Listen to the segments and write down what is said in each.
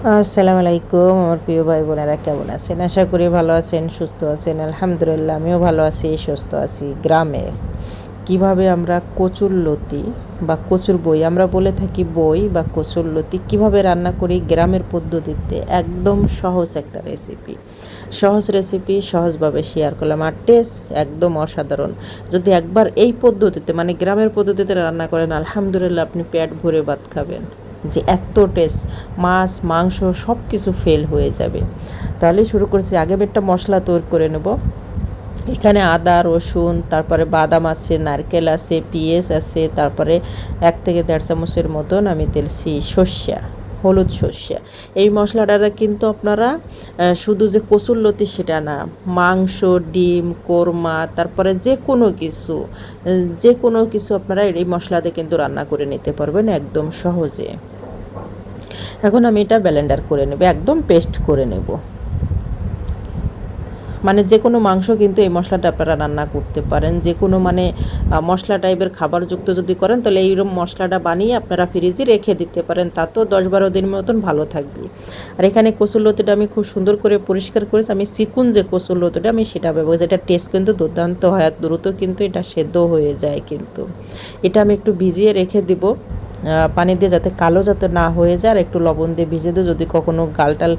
আসসালামু আলাইকুম, আমার প্রিয় ভাই বোনেরা কেমন আছেন? আশা করি ভালো আছেন, সুস্থ আছেন, আলহামদুলিল্লাহ, আমিও ভালো আছি, সুস্থ আছি। গ্রামে কীভাবে আমরা কচুর লতি বা কচুর বই, আমরা বলে থাকি বই বা কচুর লতি, কীভাবে রান্না করি গ্রামের পদ্ধতিতে? একদম সহজ একটা রেসিপি সহজ রেসিপি সহজভাবে শেয়ার করলাম। আর টেস্ট একদম অসাধারণ। যদি একবার এই পদ্ধতিতে মানে গ্রামের পদ্ধতিতে রান্না করেন, আলহামদুলিল্লাহ আপনি পেট ভরে ভাত খাবেন। যে এত টেস্ট মাছ, মাংস সব কিছু ফেল হয়ে যাবে। তাহলে শুরু করেছি, আগে একটা মশলা তৈরি করে নেব। এখানে আদা, রসুন, তারপরে বাদাম আছে, নারকেল আছে, পিঁয়াজ আছে, তারপরে এক থেকে দেড় চামচের মতন আমি তেলছি সর্ষা, হলুদ সর্ষা। এই মশলাটা কিন্তু আপনারা শুধু যে কচুর লতি সেটা না, মাংস, ডিম, কোরমা, তারপরে যে কোনো কিছু যে কোনো কিছু আপনারা এই মশলাতে কিন্তু রান্না করে নিতে পারবেন একদম সহজে। এখন আমি এটা ব্লেন্ডার করে নেব, একদম পেস্ট করে নেব। মানে যে কোনো মাংস কিন্তু এই মশলাটা আপনারা রান্না করতে পারেন, যে কোনো মানে মশলা টাইপের খাবার যুক্ত যদি করেন, তাহলে এইরকম মশলাটা বানিয়ে আপনারা ফ্রিজে রেখে দিতে পারেন, তা তো দশ বারো দিন মতন ভালো থাকবে। আর এখানে কসুরলতিটা আমি খুব সুন্দর করে পরিষ্কার করেছি আমি চিকুন যে কসুরলতিটা আমি সেটা ব্যবহার যেটা টেস্ট কিন্তু দুর্দান্ত হয়, আর দ্রুত কিন্তু এটা সেদ্ধ হয়ে যায় কিন্তু। এটা আমি একটু ভিজিয়ে রেখে দিব। পানি দিয়ে যাতে কালো যাতে না হয়ে যায়, আর একটু লবণ দিয়ে ভিজে দিয়ে যদি কখনো গালটাল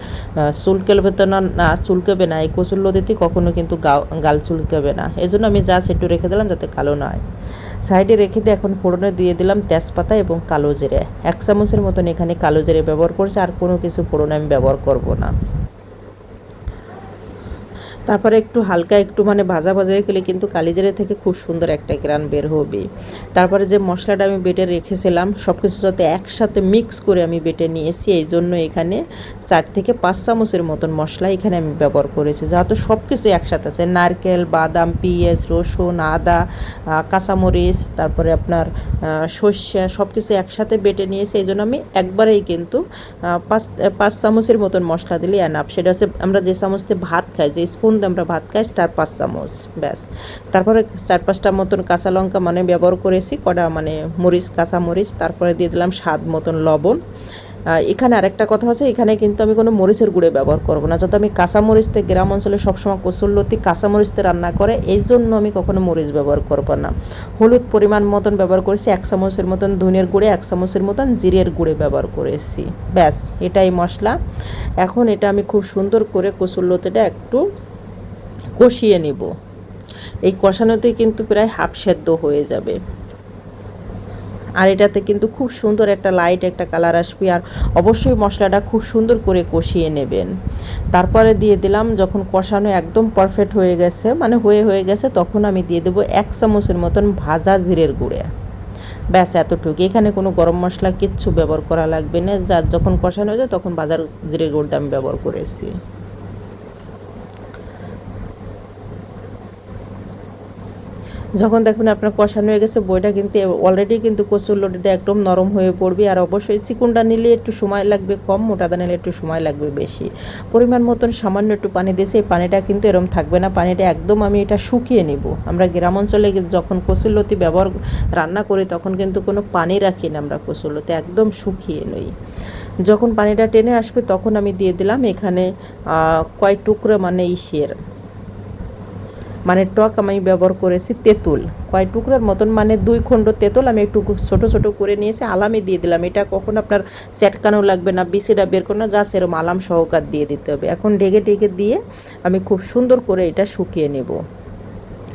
চুলকেলবে তো না চুলকেবে না, এই কচুর লদিতে কখনো কিন্তু গাল চুলকেবে না। এই জন্য আমি জাস্ট একটু রেখে দিলাম যাতে কালো না হয়। সাইডে রেখে দিয়ে এখন ফোড়নে দিয়ে দিলাম তেজপাতা এবং কালো জিরে। এক চামচের মতন এখানে কালো জিরে ব্যবহার করছে, আর কোনো কিছু ফোড়নে আমি ব্যবহার করব না। তারপরে একটু হালকা একটু মানে ভাজা ভাজা হয়ে গেলে কিন্তু কালিজিরে থেকে খুব সুন্দর একটা গ্রান বের হবে। তারপরে যে মশলাটা আমি বেটে রেখেছিলাম সব কিছু যাতে একসাথে মিক্স করে আমি বেটে নিয়েছি, এই জন্য এখানে চার থেকে পাঁচ চামচের মতন মশলা এখানে আমি ব্যবহার করেছি। যাতে সব কিছু একসাথে আছে, নারকেল, বাদাম, পেঁয়াজ, রসুন, আদা কাঁচামরিচ, তারপরে আপনার সর্ষা সব কিছু একসাথে বেটে নিয়েছি, এই জন্য আমি একবারেই কিন্তু পাঁচ পাঁচ চামচের মতন মশলা দিলে অ্যানাপ সেটা হচ্ছে আমরা যে চামচতে ভাত খাই, যে স্পুন স্পুন আমরা ভাত খাই চার পাঁচ চামচ, ব্যাস। তারপরে চার পাঁচটা মতন কাঁচা লঙ্কা মানে ব্যবহার করেছি, কটা মানে মরিচ, কাঁচা মরিচ, তারপরে দিয়ে দিলাম স্বাদ মতন লবণ। এখানে আরেকটা কথা আছে এখানে কিন্তু আমি কোনো মরিচের গুঁড়ে ব্যবহার করব না। যত আমি কাঁচা মরিচতে গ্রাম অঞ্চলে সবসময় কসুল্লতি কাঁচা মরিচতে রান্না করে, এই জন্য আমি কখনো মরিচ ব্যবহার করব না। হলুদ পরিমাণ মতন ব্যবহার করেছি, এক চামচের মতন ধনের গুঁড়ে, এক চামচের মতন জিরের গুঁড়ে ব্যবহার করেছি। ব্যাস, এটাই মশলা। এখন এটা আমি খুব সুন্দর করে কসুল্লতিটা একটু কষিয়ে নিব। এই কষানোতে কিন্তু প্রায় হাফ সেদ্ধ হয়ে যাবে। আর এটাতে কিন্তু খুব সুন্দর একটা লাইট একটা কালার আসবে আর অবশ্যই মশলাটা খুব সুন্দর করে কষিয়ে নেবেন। তারপরে দিয়ে দিলাম, যখন কষানো একদম পারফেক্ট হয়ে গেছে মানে হয়ে হয়ে গেছে, তখন আমি দিয়ে দেবো এক চামচের মতন ভাজা জিরের গুঁড়ে। ব্যাস, এতটুকু। এখানে কোনো গরম মশলা কিচ্ছু ব্যবহার করা লাগবে না। যার যখন কষানো যায়, তখন বাজার জিরের গুঁড়টা আমি ব্যবহার করেছি। যখন দেখবেন আপনার কষানো হয়ে গেছে, বইটা কিন্তু অলরেডি কিন্তু কচুর লটিতে একদম নরম হয়ে পড়বে। আর অবশ্যই চিকুনটা নিলে একটু সময় লাগবে কম মোটাদা নিলে একটু সময় লাগবে বেশি। পরিমাণ মতন সামান্য একটু পানি দিয়েছে, এই পানিটা কিন্তু এরম থাকবে না। পানিটা একদম আমি এটা শুকিয়ে নিব। আমরা গ্রাম অঞ্চলে যখন কচুর লতি ব্যবহার রান্না করি, তখন কিন্তু কোনো পানি রাখি না আমরা কচুর লতি, একদম শুকিয়ে নই। যখন পানিটা টেনে আসবে, তখন আমি দিয়ে দিলাম এখানে কয় টুকরো মানে ইসের মানে টক আমি ব্যবহার করেছি তেঁতুল। কয় টুকরার মতন মানে দুই খণ্ড তেঁতুল আমি একটু ছোটো ছোটো করে নিয়েছি, আলামে দিয়ে দিলাম। এটা কখন আপনার চ্যাটকানো লাগবে না বিসিটা বের করো না, যা সেরম আলাম সহকার দিয়ে দিতে হবে। এখন ঢেকে ঢেকে দিয়ে আমি খুব সুন্দর করে এটা শুকিয়ে নেব।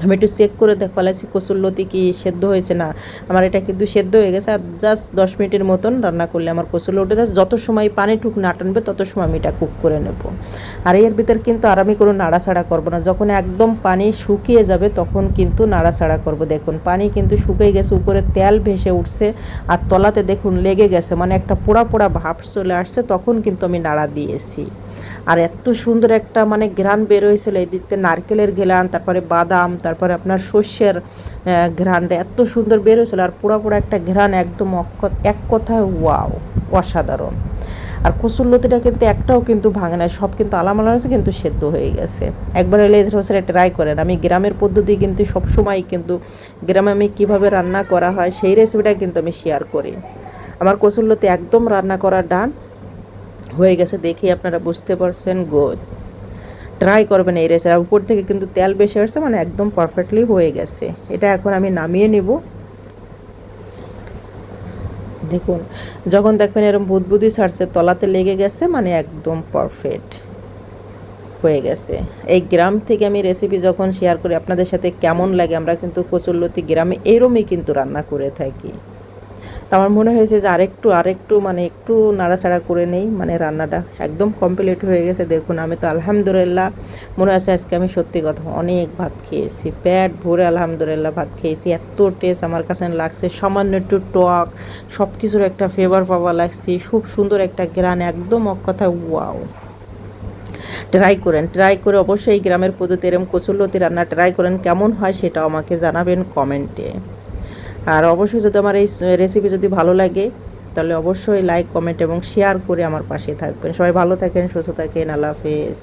আমি একটু চেক করে দেখ পালাইছি কচুর লতি কি সেদ্ধ হয়েছে না? আমার এটা কিন্তু সেদ্ধ হয়ে গেছে আর জাস্ট দশ মিনিটের মতন রান্না করলে আমার কচুর লতি যত সময় পানি টুক না টানবে তত সময় আমি এটা কুক করে নেব। আর এর ভিতর কিন্তু আর আমি কোনো নাড়াছাড়া করব না, যখন একদম পানি শুকিয়ে যাবে তখন কিন্তু নাড়াছাড়া করব। দেখুন, পানি কিন্তু শুকিয়ে গেছে, উপরে তেল ভেসে উঠছে আর তলাতে দেখুন লেগে গেছে মানে একটা পোড়া পোড়া ভাব চলে আসছে, তখন কিন্তু আমি নাড়া দিয়েছি। আর এত সুন্দর একটা মানে ঘ্রাণ বের হয়েছিল এই দিকতে, নারকেলের ঘেরান তারপরে বাদাম, তারপরে আপনার শস্যের ঘ্রাণটা এত সুন্দর বের হয়েছিল আর পুরো পুরো একটা ঘ্রাণ একদম এক কথায় ওয়াও, অসাধারণ। আর কচুর লতিটা কিন্তু একটাও কিন্তু ভাঙে না সব কিন্তু আলাম আলাম আছে, কিন্তু সেদ্ধ হয়ে গেছে। একবার এলে হোসেন ট্রাই করেন। আমি গ্রামের পদ্ধতি কিন্তু সবসময় কিন্তু গ্রামে আমি কীভাবে রান্না করা হয়, সেই রেসিপিটা কিন্তু আমি শেয়ার করি। আমার কচুর লতি একদম রান্না করা ডান। হয়ে গেছে দেখি আপনারা বুঝতে পারছেন গুড ট্রাই করবেন এই রেসিপি আর উপর থেকে কিন্তু তেল বেশি আসছে মানে একদম পারফেক্টলি হয়ে গেছে। এটা এখন আমি নামিয়ে নিব। দেখুন, যখন দেখবেন এরকম বুদবুদি ছাড়ছে, তলাতে লেগে গেছে মানে একদম পারফেক্ট হয়ে গেছে। এই গ্রাম থেকে আমি রেসিপি যখন শেয়ার করি, আপনাদের সাথে কেমন লাগে, আমরা কিন্তু কচুরলতি গ্রামে এরমই কিন্তু রান্না করে থাকি। তো আমার মনে হয়েছে যে আরেকটু আরেকটু মানে একটু নাড়াচাড়া করে নেই মানে রান্নাটা একদম কমপ্লিট হয়ে গেছে। দেখুন, আমি তো আলহামদুলিল্লাহ মনে আছে আজকে আমি সত্যি কথা অনেক ভাত খেয়েছি, পেট ভরে আলহামদুলিল্লাহ ভাত খেয়েছি। এত টেস্ট আমার কাছে লাগছে, সামান্য একটু টক সব কিছুর একটা ফ্লেভার পাওয়া লাগছে, খুব সুন্দর একটা গ্রান একদম এক কথা ওয়াও ট্রাই করেন ট্রাই করে অবশ্যই গ্রামের পদ্ধতি এরম কচুরলতি রান্না ট্রাই করেন, কেমন হয় সেটাও আমাকে জানাবেন কমেন্টে। আর অবশ্যই যদি আমার এই রেসিপি যদি ভালো লাগে, তাহলে অবশ্যই লাইক কমেন্ট এবং শেয়ার করে আমার পাশে থাকবেন। সবাই ভালো থাকেন, সুস্থ থাকেন, আল্লাহ হাফেজ।